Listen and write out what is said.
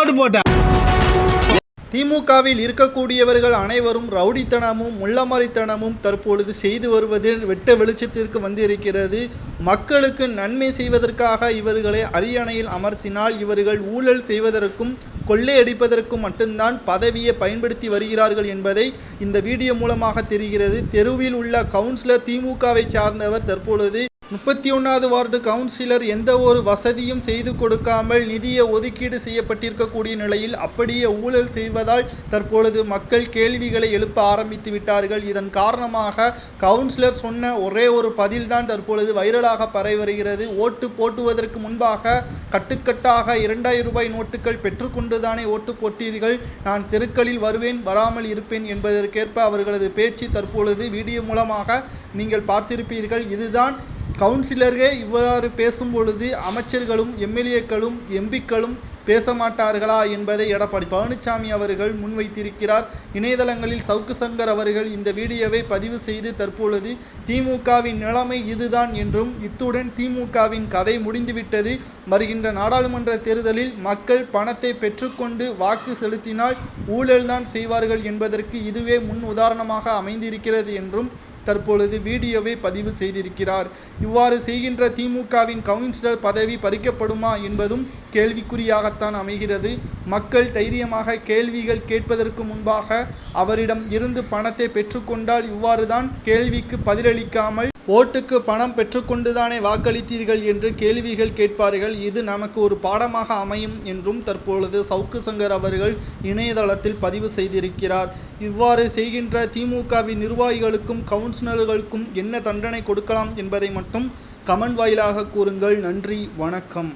ஓட்டு போட்டேன். திமுகவில் இருக்கக்கூடியவர்கள் அனைவரும் ரவுடித்தனமும் முள்ளமரித்தனமும் தற்பொழுது செய்து வருவது வெட்ட வெளிச்சத்திற்கு வந்திருக்கிறது. மக்களுக்கு நன்மை செய்வதற்காக இவர்களை அரியணையில் அமர்த்தினால் இவர்கள் ஊழல் செய்வதற்கும் கொள்ளையடிப்பதற்கும் மட்டும்தான் பதவியை பயன்படுத்தி வருகிறார்கள் என்பதை இந்த வீடியோ மூலமாக தெரிகிறது. தெருவில் உள்ள கவுன்சிலர் திமுகவை சார்ந்தவர் தற்பொழுது முப்பத்தி ஒன்றாவது வார்டு கவுன்சிலர் எந்த ஒரு வசதியும் செய்து கொடுக்காமல் நிதியை ஒதுக்கீடு செய்யப்பட்டிருக்கக்கூடிய நிலையில் அப்படியே ஊழல் செய்வதால் தற்பொழுது மக்கள் கேள்விகளை எழுப்ப ஆரம்பித்து விட்டார்கள். இதன் காரணமாக கவுன்சிலர் சொன்ன ஒரே ஒரு பதில்தான் தற்பொழுது வைரலாக பரவி வருகிறது. ஓட்டு போட்டுவதற்கு முன்பாக கட்டுக்கட்டாக இரண்டாயிரம் ரூபாய் நோட்டுகள் பெற்றுக்கொண்டுதானே ஓட்டு போட்டீர்கள். நான் தெருக்களில் வருவேன் வராமல் இருப்பேன் என்பதற்கேற்ப அவர்களது பேச்சு தற்பொழுது வீடியோ மூலமாக நீங்கள் பார்த்திருப்பீர்கள். இதுதான் கவுன்சிலர்கள் இவ்வாறு பேசும் பொழுது அமைச்சர்களும் எம்எல்ஏக்களும் எம்பிக்களும் பேச மாட்டார்களா என்பதை எடப்பாடி பழனிசாமி அவர்கள் முன்வைத்திருக்கிறார். இணையதளங்களில் சவுக்கு சங்கர் அவர்கள் இந்த வீடியோவை பதிவு செய்து தற்பொழுது திமுகவின் நிலைமை இதுதான் என்றும் இத்துடன் திமுகவின் கதை முடிந்துவிட்டது. வருகின்ற நாடாளுமன்ற தேர்தலில் மக்கள் பணத்தை பெற்றுக்கொண்டு வாக்கு செலுத்தினால் ஊழல்தான் செய்வார்கள் என்பதற்கு இதுவே முன் உதாரணமாக அமைந்திருக்கிறது என்றும் தற்பொழுது வீடியோவை பதிவு செய்திருக்கிறார். இவ்வாறு செய்கின்ற திமுகவின் கவுன்சிலர் பதவி பறிக்கப்படுமா என்பதும் கேள்விக்குறியாகத்தான் அமைகிறது. மக்கள் தைரியமாக கேள்விகள் கேட்பதற்கு முன்பாக அவரிடம் இருந்து பணத்தை பெற்றுக்கொண்டால் இவ்வாறுதான் கேள்விக்கு பதிலளிக்காமல் ஓட்டுக்கு பணம் பெற்றுக்கொண்டுதானே வாக்களித்தீர்கள் என்று கேள்விகள் கேட்பார்கள். இது நமக்கு ஒரு பாடமாக அமையும் என்றும் தற்பொழுது சவுக்கு சங்கர் அவர்கள் இணையதளத்தில் பதிவு செய்திருக்கிறார். இவ்வாறு செய்கின்ற திமுகவின் நிர்வாகிகளுக்கும் கவுன்சிலர்களுக்கும் என்ன தண்டனை கொடுக்கலாம் என்பதை மட்டும் கமெண்ட் வாயிலாக கூறுங்கள். நன்றி வணக்கம்.